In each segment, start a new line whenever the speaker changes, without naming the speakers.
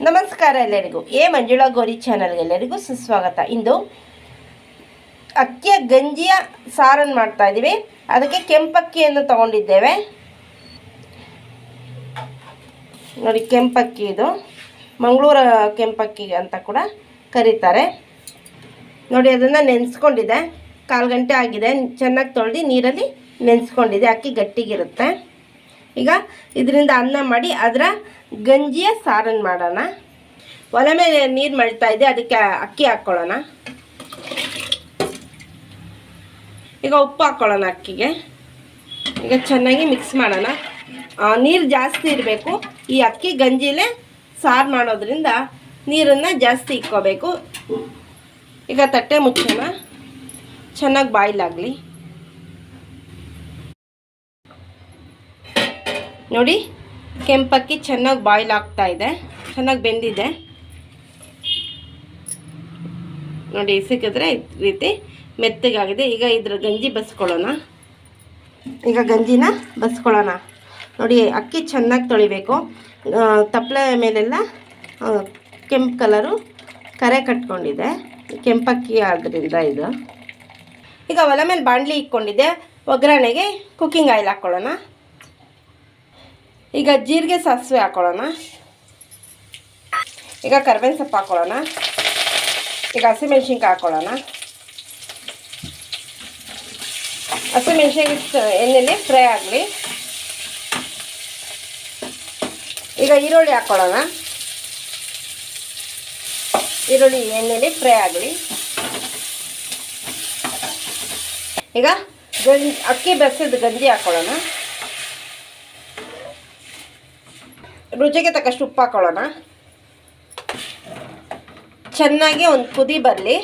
ನಮಸ್ಕಾರ ಎಲ್ಲರಿಗೂ. ಎ ಮಂಜುಳಾ ಗೋರಿ ಚಾನಲ್ಗೆ ಎಲ್ಲರಿಗೂ ಸುಸ್ವಾಗತ. ಇಂದು ಅಕ್ಕಿಯ ಗಂಜಿಯ ಸಾರನ್ನು ಮಾಡ್ತಾ ಇದ್ದೀವಿ ಅದಕ್ಕೆ ಕೆಂಪಕ್ಕಿಯನ್ನು ತಗೊಂಡಿದ್ದೇವೆ. ನೋಡಿ, ಕೆಂಪಕ್ಕಿ ಇದು. ಮಂಗಳೂರು ಕೆಂಪಕ್ಕಿ ಅಂತ ಕೂಡ ಕರೀತಾರೆ. ನೋಡಿ, ಅದನ್ನು ನೆನೆಸ್ಕೊಂಡಿದೆ. ಕಾಲು ಗಂಟೆ ಆಗಿದೆ. ಚೆನ್ನಾಗಿ ತೊಳೆದು ನೀರಲ್ಲಿ ನೆನೆಸ್ಕೊಂಡಿದೆ. ಅಕ್ಕಿ ಗಟ್ಟಿಗಿರುತ್ತೆ. ಈಗ ಇದರಿಂದ ಅನ್ನ ಮಾಡಿ ಅದರ ಗಂಜಿಯ ಸಾರನ್ನು ಮಾಡೋಣ. ಒಲೆ ಮೇಲೆ ನೀರು ಮಳ್ತಾ ಇದೆ, ಅದಕ್ಕೆ ಅಕ್ಕಿ ಹಾಕ್ಕೊಳ್ಳೋಣ. ಈಗ ಉಪ್ಪು ಹಾಕ್ಕೊಳ್ಳೋಣ ಅಕ್ಕಿಗೆ. ಈಗ ಚೆನ್ನಾಗಿ ಮಿಕ್ಸ್ ಮಾಡೋಣ. ನೀರು ಜಾಸ್ತಿ ಇರಬೇಕು. ಈ ಅಕ್ಕಿ ಗಂಜಿಲೇ ಸಾರು ಮಾಡೋದ್ರಿಂದ ನೀರನ್ನು ಜಾಸ್ತಿ ಇಕ್ಕೋಬೇಕು. ಈಗ ತಟ್ಟೆ ಮುಚ್ಚೋಣ. ಚೆನ್ನಾಗಿ ಬಾಯ್ಲ್ ನೋಡಿ, ಕೆಂಪಕ್ಕಿ ಚೆನ್ನಾಗಿ ಬಾಯ್ಲ್ ಆಗ್ತಾ ಇದೆ, ಚೆನ್ನಾಗಿ ಬೆಂದಿದೆ. ನೋಡಿ ಸಿಕ್ಕಿದ್ರೆ ಈ ರೀತಿ ಮೆತ್ತಗಾಗಿದೆ. ಈಗ ಇದ್ರ ಗಂಜಿ ಬಸ್ಕೊಳ್ಳೋಣ. ಈಗ ಗಂಜಿನ ಬಸ್ಕೊಳ್ಳೋಣ. ನೋಡಿ, ಅಕ್ಕಿ ಚೆನ್ನಾಗಿ ತೊಳಿಬೇಕು. ತಪ್ಪಲೆ ಮೇಲೆಲ್ಲ ಕೆಂಪು ಕಲರು ಕರೆ ಕಟ್ಕೊಂಡಿದೆ. ಕೆಂಪಕ್ಕಿ ಆದ್ದರಿಂದ ಇದು. ಈಗ ಒಲೆ ಮೇಲೆ ಬಾಣಲಿ ಇಕ್ಕೊಂಡಿದ್ದೆ ಒಗ್ಗರಣೆಗೆ ಕುಕ್ಕಿಂಗ್ ಆಯಿಲ್ ಹಾಕ್ಕೊಳ್ಳೋಣ ಈಗ ಜೀರಿಗೆ ಸಾಸಿವೆ ಹಾಕೊಳ್ಳೋಣ. ಈಗ ಕರ್ಬೇವಿನ ಸೊಪ್ಪು ಹಾಕೊಳ್ಳೋಣ. ಈಗ ಹಸಿಮೆಣ್ಸಿನ್ಕಾಯಿ ಹಾಕೊಳ್ಳೋಣ. ಹಸಿಮೆಣ್ಸಿನ್ಕಾಯಿ ಎಣ್ಣೆಲಿ ಫ್ರೈ ಆಗಲಿ. ಈಗ ಈರುಳ್ಳಿ ಹಾಕ್ಕೊಳ್ಳೋಣ ಈರುಳ್ಳಿ ಎಣ್ಣೆಲಿ ಫ್ರೈ ಆಗಲಿ. ಈಗ ಗಂಜಿ ಅಕ್ಕಿ ಬೆಸದ ಗಂಜಿ ಹಾಕ್ಕೊಳ್ಳೋಣ ರುಚಿಗೆ ತಕ್ಕಷ್ಟು ಉಪ್ಪು ಹಾಕೊಳ್ಳೋಣ. ಚೆನ್ನಾಗಿ ಒಂದು ಕುದಿ ಬರಲಿ.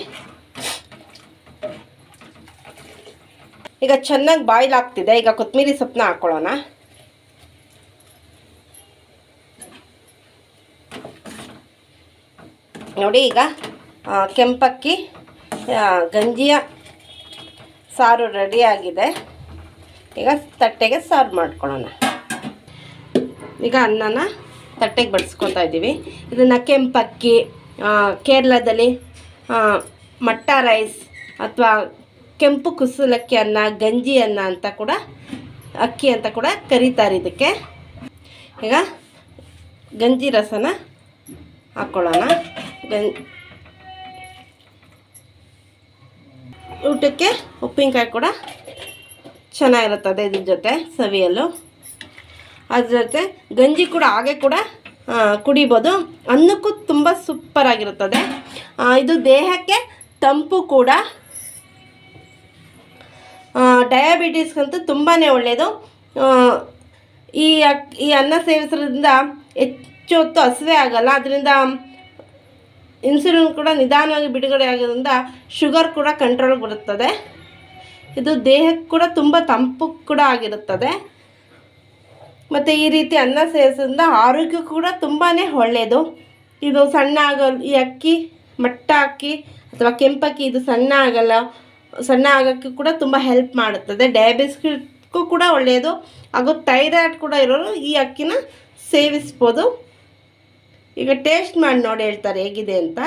ಈಗ ಚೆನ್ನಾಗಿ ಬಾಯ್ಲ್ ಆಗ್ತಿದೆ. ಈಗ ಕೊತ್ತಂಬರಿ ಸೊಪ್ಪನ್ನ ಹಾಕ್ಕೊಳ್ಳೋಣ ನೋಡಿ ಈಗ ಕೆಂಪಕ್ಕಿ ಗಂಜಿಯ ಸಾರು ರೆಡಿಯಾಗಿದೆ ಈಗ ತಟ್ಟೆಗೆ ಸರ್ವ್ ಮಾಡ್ಕೊಳ್ಳೋಣ. ಈಗ ಅನ್ನನ ತಟ್ಟೆಗೆ ಬಡಿಸ್ಕೊತಾ ಇದ್ದೀವಿ. ಇದನ್ನು ಕೆಂಪಕ್ಕಿ ಕೇರಳದಲ್ಲಿ ಮಟ್ಟ ರೈಸ್ ಅಥವಾ ಕೆಂಪು ಕುಸುಲಕ್ಕಿ ಅನ್ನ, ಗಂಜಿ ಅನ್ನ ಅಂತ ಕೂಡ, ಅಕ್ಕಿ ಅಂತ ಕೂಡ ಕರೀತಾರೆ ಇದಕ್ಕೆ. ಈಗ ಗಂಜಿ ರಸನ ಹಾಕ್ಕೊಳ್ಳೋಣ ಗಂ, ಊಟಕ್ಕೆ ಉಪ್ಪಿನಕಾಯಿ ಕೂಡ ಚೆನ್ನಾಗಿರುತ್ತದೆ ಇದ್ರ ಜೊತೆ ಸವಿಯಲು. ಅದ್ರ ಜೊತೆ ಗಂಜಿ ಕೂಡ ಹಾಗೆ ಕೂಡ ಕುಡಿಬೋದು. ಅನ್ನಕ್ಕೂ ತುಂಬ ಸೂಪರಾಗಿರುತ್ತದೆ ಇದು ದೇಹಕ್ಕೆ ತಂಪು ಕೂಡ. ಡಯಾಬಿಟೀಸ್ಗಂತೂ ತುಂಬಾ ಒಳ್ಳೆಯದು ಈ ಈ ಅನ್ನ ಸೇವಿಸೋದ್ರಿಂದ ಹೆಚ್ಚು ಹೊತ್ತು ಹಸಿವೆ ಆಗಲ್ಲ. ಅದರಿಂದ ಇನ್ಸುಲಿನ್ ಕೂಡ ನಿಧಾನವಾಗಿ ಬಿಡುಗಡೆ ಆಗೋದ್ರಿಂದ ಶುಗರ್ ಕೂಡ ಕಂಟ್ರೋಲ್ ಬರುತ್ತದೆ. ಇದು ದೇಹಕ್ಕೆ ಕೂಡ ತುಂಬ ತಂಪು ಕೂಡ ಆಗಿರುತ್ತದೆ. ಮತ್ತು ಈ ರೀತಿ ಅನ್ನ ಸೇವಿಸೋದ್ರಿಂದ ಆರೋಗ್ಯ ಕೂಡ ತುಂಬಾ ಒಳ್ಳೆಯದು ಇದು ಸಣ್ಣ ಆಗಲ್ಲ ಈ ಅಕ್ಕಿ, ಮಟ್ಟ ಅಕ್ಕಿ ಅಥವಾ ಕೆಂಪಕ್ಕಿ ಇದು ಸಣ್ಣ ಆಗಲ್ಲ, ಸಣ್ಣ ಆಗೋಕ್ಕೆ ಕೂಡ ತುಂಬ ಹೆಲ್ಪ್ ಮಾಡುತ್ತದೆ. ಡಯಾಬಿಟಿಸ್ಗೂ ಕೂಡ ಒಳ್ಳೆಯದು ಹಾಗೂ ಥೈರಾಯ್ಡ್ ಕೂಡ ಇರೋರು ಈ ಅಕ್ಕಿನ ಸೇವಿಸ್ಬೋದು. ಈಗ ಟೇಸ್ಟ್ ಮಾಡಿ ನೋಡಿ ಹೇಳ್ತಾರೆ ಹೇಗಿದೆ ಅಂತ.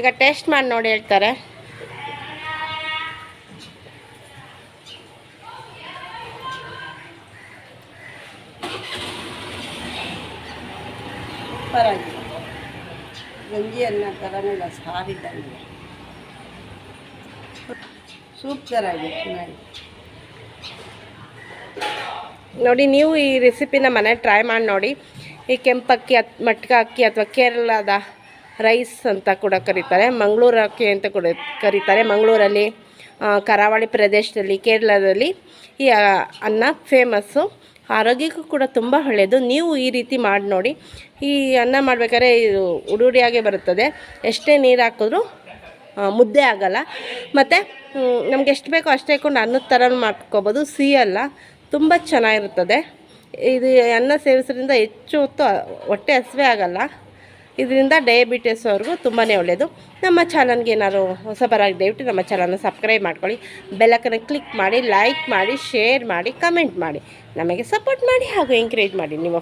ಈಗ ಟೇಸ್ಟ್ ಮಾಡಿ ನೋಡಿ ಹೇಳ್ತಾರೆ. ಪರವಾಗಿಲ್ಲ ಗಂಜಿ ಅನ್ನ ಥರನೇ ಇಲ್ಲ ಸಾರಿದ್ದಂಗೆ ಆಗಿದೆ ಚೆನ್ನಾಗಿ ನೋಡಿ, ನೀವು ಈ ರೆಸಿಪಿನ ಮನೆ ಟ್ರೈ ಮಾಡಿ ನೋಡಿ. ಈ ಕೆಂಪಕ್ಕಿ ಅತ್, ಮಟ್ಕ ಅಕ್ಕಿ ಅಥವಾ ಕೇರಳದ ರೈಸ್ ಅಂತ ಕೂಡ ಕರೀತಾರೆ. ಮಂಗಳೂರು ಅಕ್ಕಿ ಅಂತ ಕೂಡ ಕರೀತಾರೆ. ಮಂಗಳೂರಲ್ಲಿ ಕರಾವಳಿ ಪ್ರದೇಶದಲ್ಲಿ, ಕೇರಳದಲ್ಲಿ ಈ ಅನ್ನ ಫೇಮಸ್ಸು ಆರೋಗ್ಯಕ್ಕೂ ಕೂಡ ತುಂಬ ಒಳ್ಳೆಯದು ನೀವು ಈ ರೀತಿ ಮಾಡಿ ನೋಡಿ. ಈ ಅನ್ನ ಮಾಡಬೇಕಾದ್ರೆ ಇದು ಉಡುಡಿಯಾಗೆ ಬರುತ್ತದೆ. ಎಷ್ಟೇ ನೀರು ಹಾಕಿದ್ರೂ ಮುದ್ದೆ ಆಗಲ್ಲ. ಮತ್ತು ನಮ್ಗೆ ಎಷ್ಟು ಬೇಕೋ ಅಷ್ಟೇ ಹಾಕೊಂಡು ಅನ್ನದ ಥರ ಮಾಡ್ಕೋಬೋದು. ಸಿಹಿಯಲ್ಲ ತುಂಬ ಚೆನ್ನಾಗಿರುತ್ತದೆ. ಇದು ಅನ್ನ ಸೇವಿಸೋದ್ರಿಂದ ಹೆಚ್ಚು ಹೊತ್ತು ಹೊಟ್ಟೆ ಹಸಿವೆ ಆಗಲ್ಲ. ಇದರಿಂದ ಡಯಾಬಿಟಿಸ್ ಅವ್ರಿಗೂ ತುಂಬಾ ಒಳ್ಳೆಯದು ನಮ್ಮ ಚಾನಲ್ಗೆ ಏನಾದ್ರು ಹೊಸಬರಾಗಿ ದಯವಿಟ್ಟು ನಮ್ಮ ಚಾನಲ್ನ ಸಬ್ಸ್ಕ್ರೈಬ್ ಮಾಡ್ಕೊಳ್ಳಿ. ಬೆಲ್ಲಕ್ಕನ್ನು ಕ್ಲಿಕ್ ಮಾಡಿ, ಲೈಕ್ ಮಾಡಿ, ಶೇರ್ ಮಾಡಿ, ಕಮೆಂಟ್ ಮಾಡಿ. ನಮಗೆ ಸಪೋರ್ಟ್ ಮಾಡಿ ಹಾಗೂ ಎಂಕರೇಜ್ ಮಾಡಿ. ನಿಮ್ಮ